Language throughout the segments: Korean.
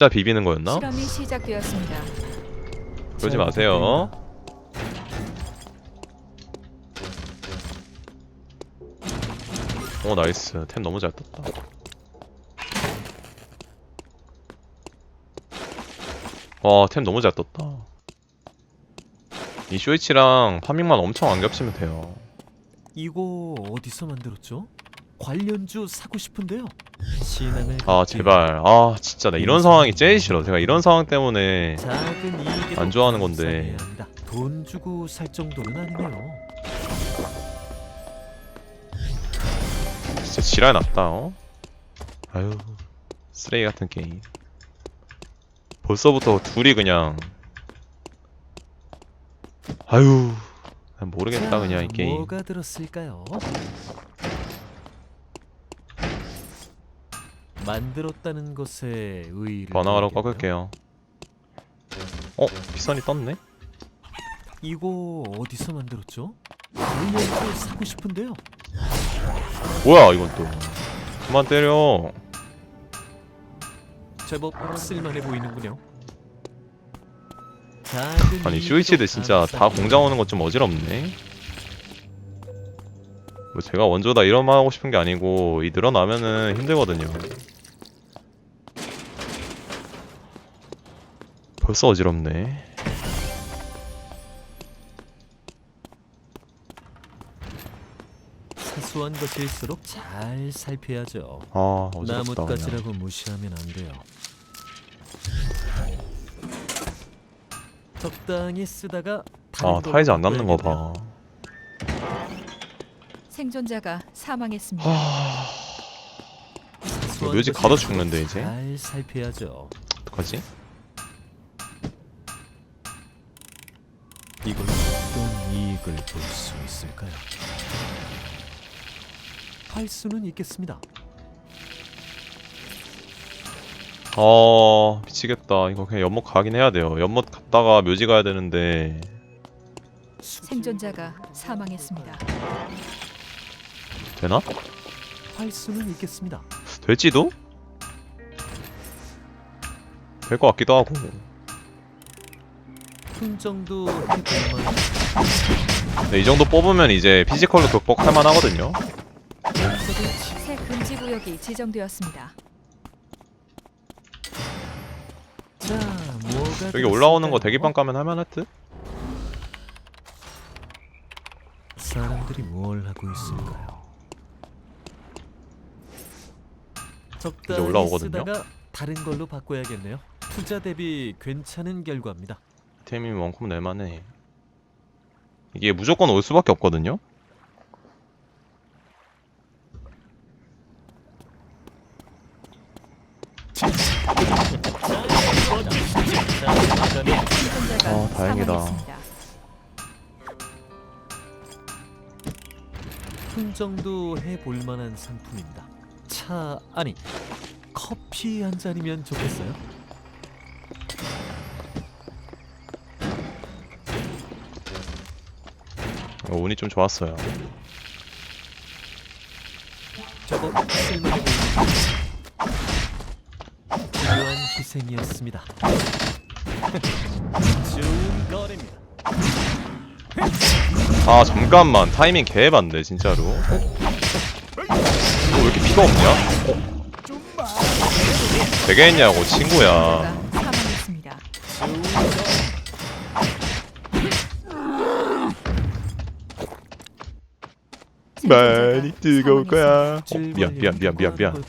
진짜 비비는 거였나? 실험이 시작되었습니다. 그러지 마세요. 오 나이스 템 너무 잘 떴다. 와템 너무 잘 떴다. 이 쇼이치랑 파밍만 엄청 안 겹치면 돼요. 이거 어디서 만들었죠? 관련주 사고 싶은데요. 신앙을 아 제발 아 진짜 나 이런 상황이 제일 싫어. 제가 이런 상황 때문에 작은 이익에도 안 좋아하는 건데. 감사해야 합니다. 돈 주고 살 정도는 아니네요. 진짜 지랄 났다 어? 아유 쓰레기 같은 게임 벌써부터 둘이 그냥 아유 난 모르겠다 자, 그냥 이 게임 뭐가 들었을까요? 만들었다는 것에 의의를 번화가로 두겠고요. 꺾을게요 어? 피선이 떴네? 이거 어디서 만들었죠? 관련주 사고 싶은데요. 뭐야 이건 또 그만 때려 제법 쓸만해 보이는군요. 작은 아니 쇼이치들 진짜 다 공장 오는 것 좀 어지럽네 뭐 제가 원조다 이런 말 하고 싶은 게 아니고 이 늘어나면은 힘들거든요 벌써 어지럽네 사소한 것일수록 잘 살펴야죠. 아 어지럽다 그냥. 나뭇가지라고 무시하면 안 돼요. 적당히 쓰다가 아 타이즈 안 남는. 거봐 생존자가 사망했습니다. 하... 사소한 묘지 가둬 죽는데, 이제? 잘 살펴야죠. 어떡하지? 이걸 어떤 이익을 볼 수 있을까요? 할 수는 있겠습니다. 어 미치겠다 이거 그냥 연못 가긴 해야 돼요 연못 갔다가 묘지 가야 되는데 생존자가 사망했습니다. 되나? 할 수는 있겠습니다. 될지도? 될 것 같기도 하고 해볼만 네, 이 정도 뽑으면 이제 피지컬로 극복할 만하거든요 새 금지 구역이 지정되었습니다. 자, 뭐가 여기 올라오는 거? 대기방 가면 할만할 듯? 사람들이 뭘 하고 있을까요? 적당히 올라오거든요? 쓰다가 다른 걸로 바꿔야겠네요. 투자 대비 괜찮은 결과입니다. 템이 원콤 낼만해 이게 무조건 올 수밖에 없거든요? 생존자가 아, 다행이다. 흥정도 해볼 만한 상품입니다. 차 아니 커피 한 잔이면 좋겠어요. 어, 운이 좀 좋았어요 저거 필요한 희생이었습니다. 좋은 거래입니다. 아 잠깐만 타이밍 개반데 진짜로 어? 너왜 이렇게 피가 없냐? 어? 되겠냐고 친구야 생존자가 사망했습니다. 많이 뜨거울. 거야 어, 미안 미안 미안 미안 미안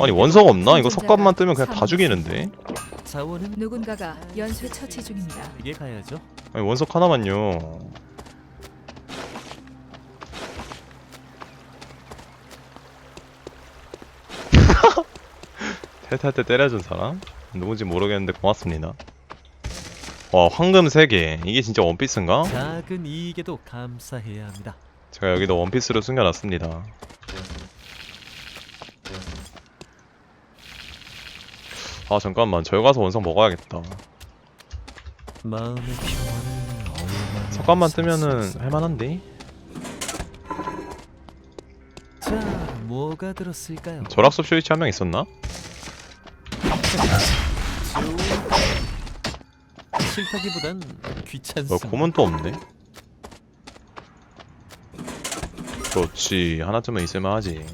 아니 원석 없나? 이거 석관만 뜨면 그냥 다 죽이는데 자원은 누군가가 연쇄 처치 중입니다. 이게 가야죠. 아니 원석 하나만요 텔탈 때 때려준 사람? 누군지 모르겠는데 고맙습니다 와 황금 3개 이게 진짜 원피스인가? 작은 이익에도 감사해야 합니다. 제가 여기도 원피스로 숨겨놨습니다 아 잠깐만 저기 가서 원석 먹어야겠다 마음의 평화를 얼마나 석관만 살 뜨면은? 할만한데? 자 뭐가 들었을까요? 절학섭 쇼이치 한 명 있었나? 싫다기보단 뭐 귀찮습니다. 곰은 또 없네. 그렇지 하나쯤은 있을만 하지.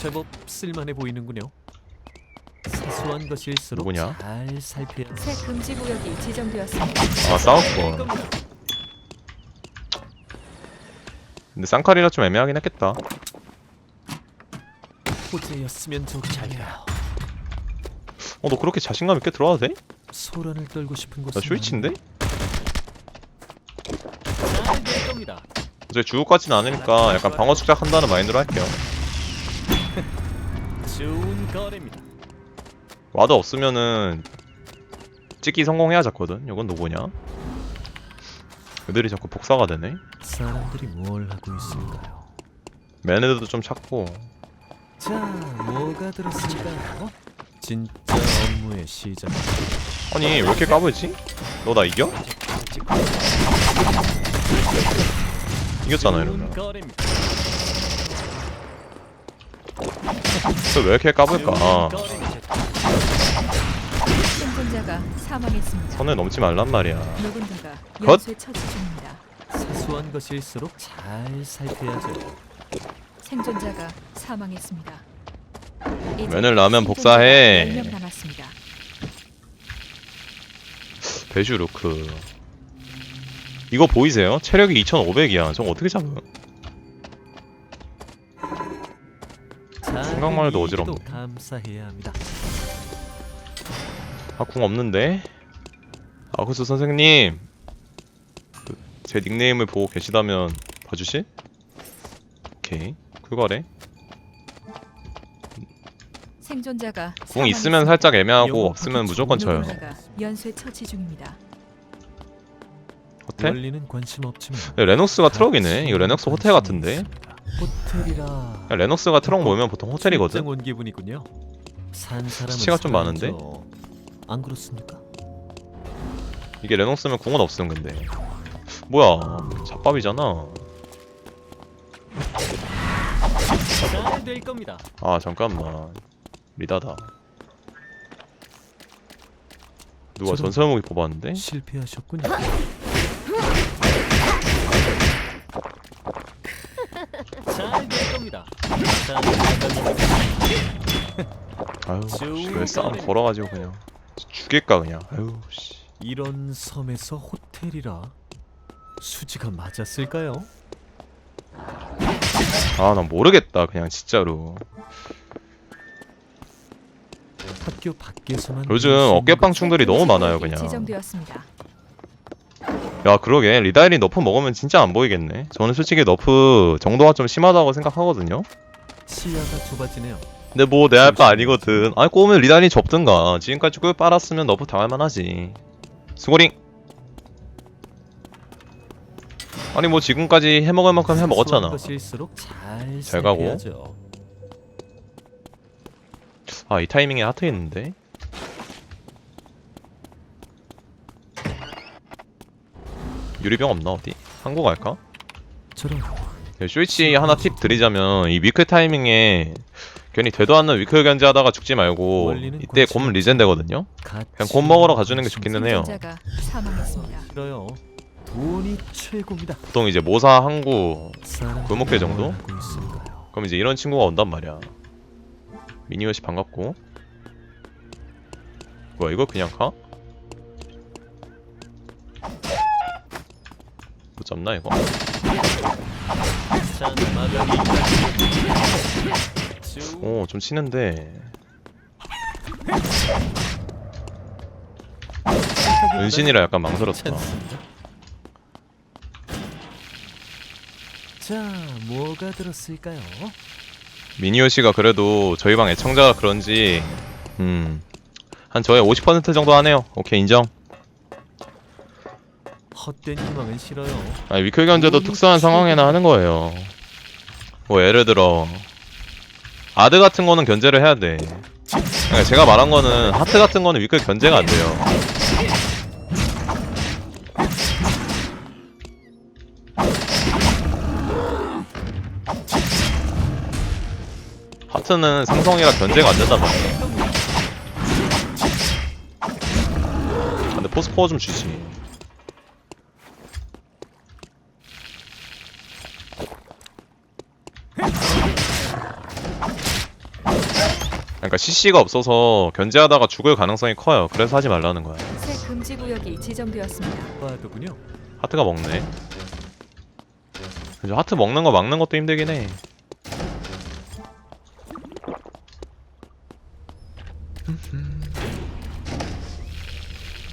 제법 쓸만해 보이는군요. 사소한 것일수록 누구냐? 잘 살펴야 새 금지 구역이 지정되었습니다. 아 싸웠고. 근데 쌍칼이라 좀 애매하긴 했겠다. 호재였으면 좋겠네요. 어 너 그렇게 자신감 있게 들어와도 돼? 소란을 떨고 싶은 곳. 나 쇼이치인데? 죽을 것 같진 않으니까 약간 방어 축작한다는 마인드로 할게요. 좋은 거래입니다. 와드 없으면은 찍기 성공해야 잡거든. 이건 누구냐? 그들이 자꾸 복사가 되네. 사람들이 뭘 하고 있을까요? 매네드도 좀 찾고. 자, 뭐가 들었을까요? 진짜 업무의 시작. 아니 왜 이렇게 까불지? 너 나 이겨? 이겼잖아 이러면. 왜 이렇게 까불까? 생존자가 사망했습니다. 선을 넘지 말란 말이야. 누군가가 컷! 연쇄 처치 중입니다. 사소한 것일수록 잘 살펴야죠. 생존자가 사망했습니다. 면을 라면 생존자가 복사해. 10명 남았습니다. 배슈 루크. 이거 보이세요? 체력이 2,500이야. 저거 어떻게 잡아? 생각만 해도 어지럽네. 감사해야 합니다. 아, 궁 없는데? 아쿠스 선생님! 그, 제 닉네임을 보고 계시다면 봐주실? 오케이. 그거래. 생존자가 궁 있으면. 살짝 애매하고 없으면 파트 무조건 쳐요. 연쇄 처치 중입니다. 호텔? 원리는 관심 없지만 야, 레녹스가 트럭이네. 이거 레녹스 호텔 같은데? 호텔이라 야, 레녹스가 트럭 모이면 보통 호텔이거든? 출장 온 기분이군요. 산 사람은 수치가 좀 많은데? 안 그렇습니까? 이게 레녹스면 궁은 없음 근데. 뭐야, 잡밥이잖아. 잘 될 겁니다. 아, 잠깐만. 리다다. 누가 저런- 전설무기 뽑았는데? 실패하셨군요. 잘 될 겁니다. 자, 아유, 왜 싸움. 걸어가지고 그냥 죽일까 그냥. 아유, 씨. 이런 섬에서 호텔이라 수지가 맞았을까요? 아, 난 모르겠다 그냥 진짜로. 학교 밖에서만 요즘 볼수 있는 어깨빵 충돌이 너무 많아요 그냥. 지정되었습니다. 야, 그러게 리다일이 너프 먹으면 진짜 안 보이겠네. 저는 솔직히 너프 정도가 좀 심하다고 생각하거든요. 시야가 좁아지네요. 근데 뭐 내 할 바 아니거든. 아니 꼬우면 리다일이 접든가. 지금까지 꿀 빨았으면 너프 당할만 하지. 수고링. 아니 뭐 지금까지 해먹을 만큼 해먹었잖아. 잘, 잘 가고. 아 이 타이밍에 하트 있는데. 유리병 없나 어디? 한국 갈까? 네, 쇼이치 하나 팁 드리자면 이 위클 타이밍에 괜히 되도 않는 위클 견제 하다가 죽지 말고 이때 곰 리젠 되거든요. 그냥 곰 먹으러 가주는 게 좋기는 해요. 싫어요. 돈이 최고입니다. 보통 이제 모사 항구 골목길 정도? 그럼 이제 이런 친구가 온단 말이야. 미니엇이 반갑고. 뭐야 이거 그냥 가? 못 잡나 이거? 오 좀 치는데 은신이라 약간 망설였다. 자, 뭐가 들었을까요? 미니엇이가 그래도 저희 방 애청자가 그런지 음. 한 저의 50% 정도 하네요. 오케이 인정. 헛된 희망은 싫어요. 아니 위클 견제도 특수한 상황에나 하는 거예요. 뭐 예를 들어 아드 같은 거는 견제를 해야 돼. 그러니까 제가 말한 거는 하트 같은 거는 위클 견제가 안 돼요. 하트는 상성이라 견제가 안 된단 말이야. 아, 근데 포스코어 좀 주지. 그러니까 CC가 없어서 견제하다가 죽을 가능성이 커요. 그래서 하지 말라는 거야. 새 금지 구역이 지정되었습니다. 하트가 먹네. 그죠? 하트 먹는 거 막는 것도 힘들긴 해.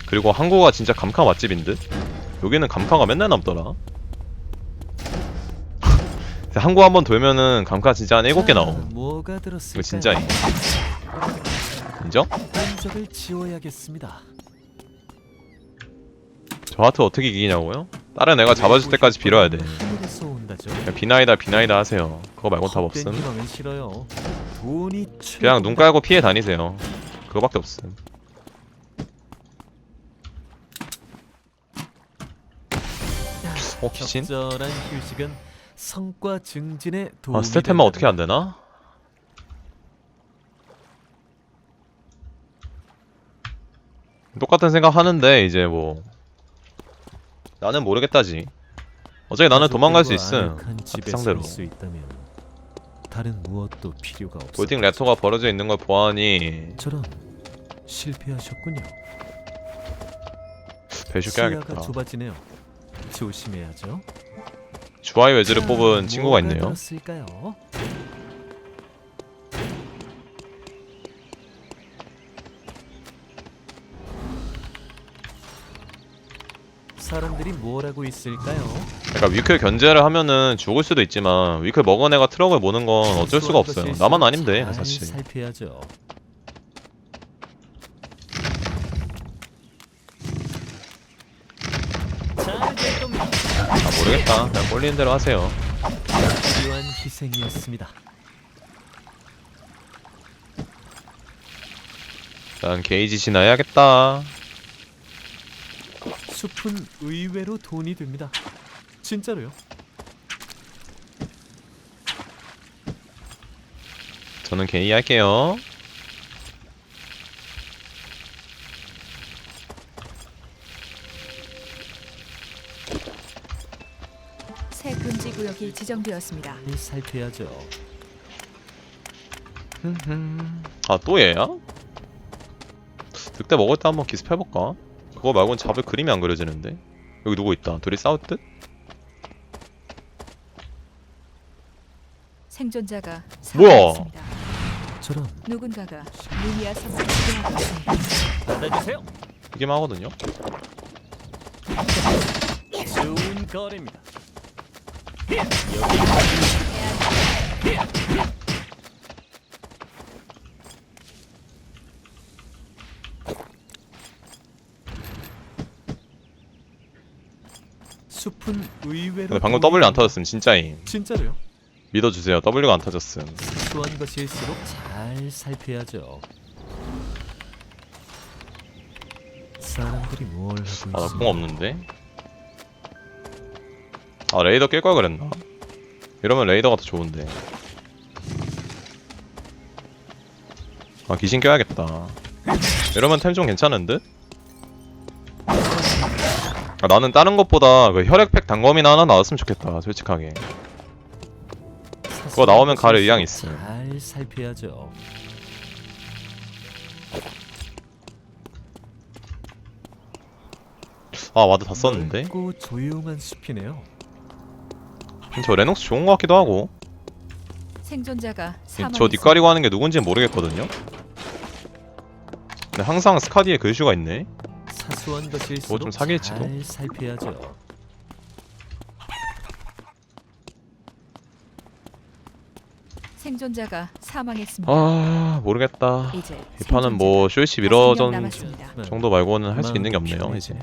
그리고 한국어가 진짜 감카 맛집인 듯? 여기는 감카가 맨날 남더라. 한국 한번 돌면은 감카 진짜 한 7개 자, 나옴. 뭐가 들었을까요? 이거 진짜임. 인정? 흔적을 지워야겠습니다. 저 하트 어떻게 이기냐고요? 다른 애가 잡아줄 때까지 빌어야 돼. 하늘에서 온다죠. 그냥 비나이다 비나이다 하세요. 그거 말곤 답 헛된 없음. 희망은 싫어요. 돈이 그냥 눈 깔고 피해 다니세요. 그거밖에 없음. 어 키친? 적절한 휴식은 성과 증진에 도움이 아 스태템만 어떻게 안 된다는 되나? 똑같은 생각 하는데 이제 뭐 나는 모르겠다지. 어차피 나는 도망갈 수 있음. 집에 상대로. 살 수 있다면 다른 무엇도 필요가 없어. 골딩 레터가 벌어져 있는 걸 보아하니 저런 실패하셨군요. 배슈 시야가 깨야겠다. 좁아지네요. 조심해야죠. 주아이 외즈를 자, 뽑은 친구가 있네요. 들었을까요? 사람들이 뭘 하고 있을까요? 그러니까 위클 견제를 하면은 죽을 수도 있지만 위클 먹은 애가 트럭을 모는 건 어쩔 수가 없어요. 나만 잘 사실. 살펴야죠. 잘될 겁니다. 아 모르겠다. 그냥 꼴리는 대로 하세요. 필요한 희생이었습니다. 난 게이지시나 해야겠다. 숲은 의외로 돈이 됩니다. 진짜로요? 저는 게이 할게요. 새 금지 구역이 지정되었습니다. 잘 살펴야죠. 아 또 얘야? 늑대 먹을 때 한번 기습해볼까? 그거 말고는 잡을 그림이 안 그려지는데 여기 누구 있다 둘이 싸울 듯? 생존자가 뭐야? 사망했습니다. 저런 누군가가 루미아 섬을 지배하고 있습니다. 받아주세요. 이기만 하거든요 좋은 거래입니다. 숲 은 의외로 근데 방금 W 안. 터졌음 진짜임 진짜로요? 믿어주세요 W가 안 터졌음 소한 것일수록 잘 살펴야죠. 사람들이 뭘 하고? 아나공 없는데 아 레이더 낄걸 그랬나? 이러면 레이더가 더 좋은데 아 귀신 껴야겠다 이러면 템 좀 괜찮은 듯? 아, 나는 다른 것보다 그 혈액팩 단검이나 하나 나왔으면 좋겠다 솔직하게 그거 나오면 가릴 의향 있음. 잘 살펴야죠. 아 와드 다 썼는데 조용한 숲이네요. 저 레녹스 좋은 것 같기도 하고 생존자가 저. 뒷가리고 하는 게 누군지 모르겠거든요 근데 항상 스카디에 글슈가 있네 사소한 것일수록 뭐좀 사기일지도? 잘 살펴야죠. 생존자가 사망했습니다. 아 모르겠다 이제 이 판은 뭐 쇼이시 명 미러전 남았습니다. 정도 말고는 할 수 있는 게 없네요 이제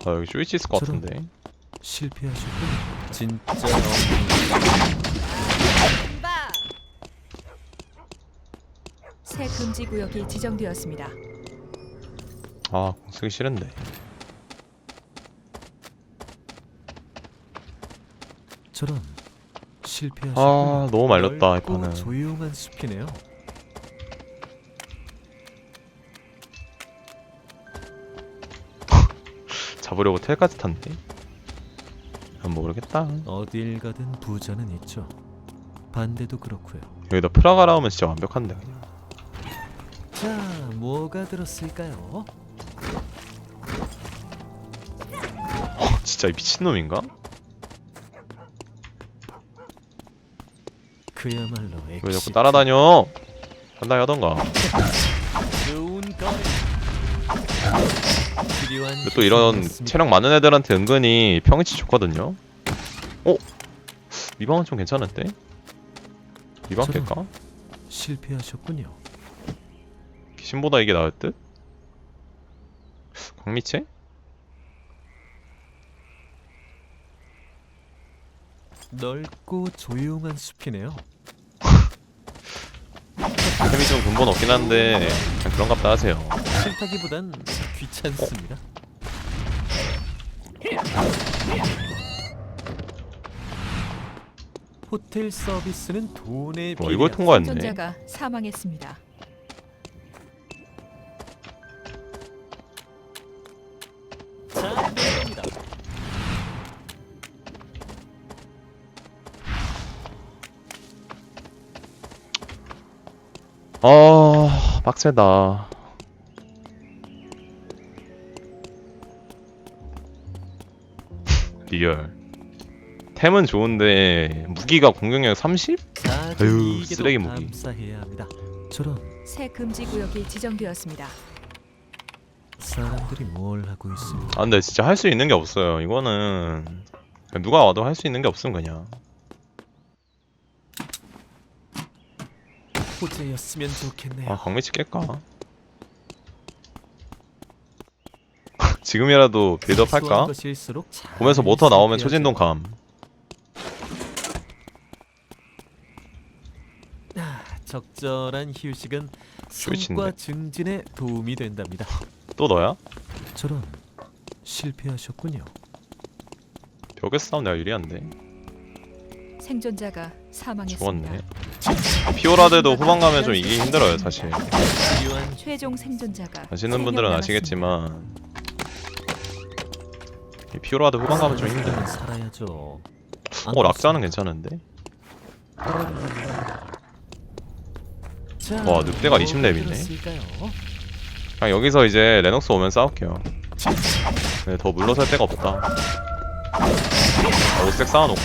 편해지네요. 아 여기 쇼이치 있을 것 저런- 같은데 실패하셨군. 진짜 새 금지 구역이 지정되었습니다. 아, 공 쓰기 싫은데. 저런 실패하셨군요. 아, 너무 말렸다, 이 넓고 판은. 조용한 숲이네요. 잡으려고 텔까지 탔네. 난 모르겠다. 어딜 가든 부자는 있죠. 반대도 그렇고요. 여기다 프라가라 하면 진짜 완벽한데. 그냥. 자, 뭐가 들었을까요? 진짜 이 미친놈인가? 그야말로 왜 자꾸. 따라다녀? 간다히 하던가. 좋은 거리. 근데 또 이런. 체력 많은 애들한테 은근히 평이치 좋거든요. 어? 미방은 좀 괜찮은데? 미방 저런. 깰까? 실패하셨군요. 귀신보다 이게 나을 듯? 광미체? 넓고 조용한 숲이네요. 템이 좀 근본 없긴 한데 그냥 그런갑다 하세요. 싫다기보단 귀찮습니다. 호텔 서비스는 돈에 와, 비례. 이걸 통과했네. 생존자가 사망했습니다. 잘 됩니다. 아 빡세다. 리얼. 템은 좋은데 무기가 공격력 30? 작은 아유, 쓰레기 무기. 감사해야 합니다. 저런 새 금지 구역이 지정되었습니다. 사람들이 뭘 하고 있습니까? 아 근데 진짜 할 수 있는 게 없어요. 이거는 그냥 누가 와도 할 수 있는 게 없음 그냥. 호재였으면 좋겠네요. 아 광미치 깰까? 지금이라도 빌드업 할까? 보면서 모터 나오면. 초진동 감. 아, 적절한 휴식은? 성과 증진에 도움이 된답니다. 또 너야? 저런 실패하셨군요. 벽에서 싸움 내가 유리한데. 생존자가 사망했습니다. 죽었네. 피오라드도 후반 가면 좀 이기기 힘들어요 사실. 필요한 최종 생존자가 아시는 분들은. 아시겠지만 이 피오라드 후반 가면 좀 힘들어. 사람은 살아야죠. 안어 락자는? 괜찮은데? 자, 와, 늑대가 뭐가 20렙이네. 들었을까요? 그냥 여기서 이제 레녹스 오면 싸울게요. 네, 더 물러설 데가 없다. 아, 오스텍 쌓아놓고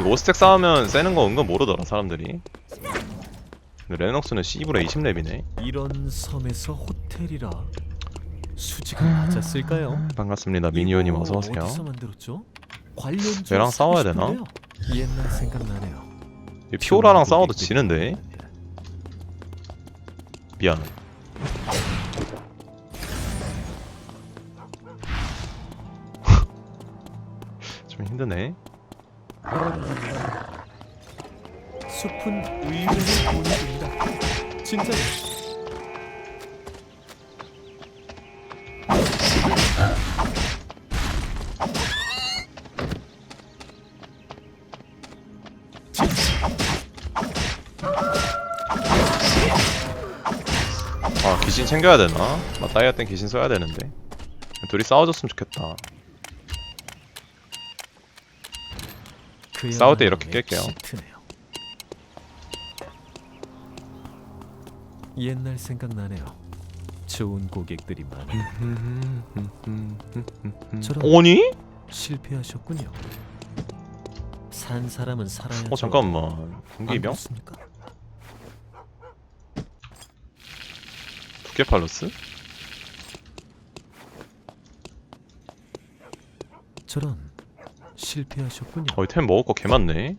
이거 오스텍 쌓으면 세는 거 은근 모르더라 사람들이. 근데 레녹스는 C불에 20렙이네. 이런 섬에서 호텔이라 수 지가 맞았을까요? 반갑습니다 미니오님 이거 어서 오세요. 어디서 만들었죠? 관련 얘랑 싸워야 되나? 옛날 생각나네요. 이 피오라랑 싸워도 지는데. 미안. 좀 힘드네. 숲은 의외로 듭니다. 진짜 귀신 챙겨야 되나? 나 다이아 땐 귀신 써야 되는데. 둘이 싸워줬으면 좋겠다. 싸울 때 이렇게 깰게요. 옛날 생각나네요. 좋은 고객들이 많아 저런- 아니? 실패하셨군요. 산 사람은 살아야죠. 어 잠깐만. 안 공기병? 그렇습니까? 두 개 팔로스? 저런 실패하셨군요. 어이 템 먹을 거 개 많네.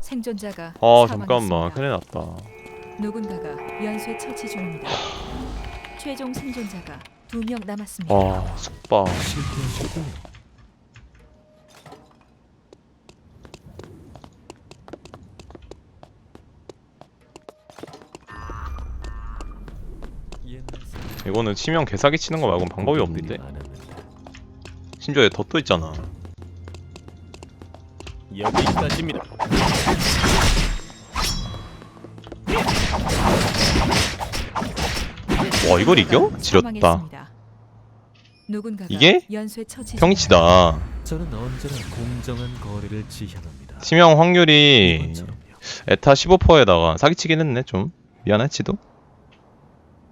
생존자가 아 사망했습니다. 잠깐만 큰일 났다. 누군가가 연쇄 처치 중입니다. 최종 생존자가 두 명 남았습니다. 아 숙박. 실패하셨군요. 옛날 생각 이거는 치명 개사기 치는 거 말고는 방법이 없는데. 심지어 얘 덧도 있잖아 여기까지입니다. 와 이걸 이겨? 지렸다 이게? 평치다. 치명 확률이. 에타 15%에다가 사기치긴 했네 좀 미안해 치도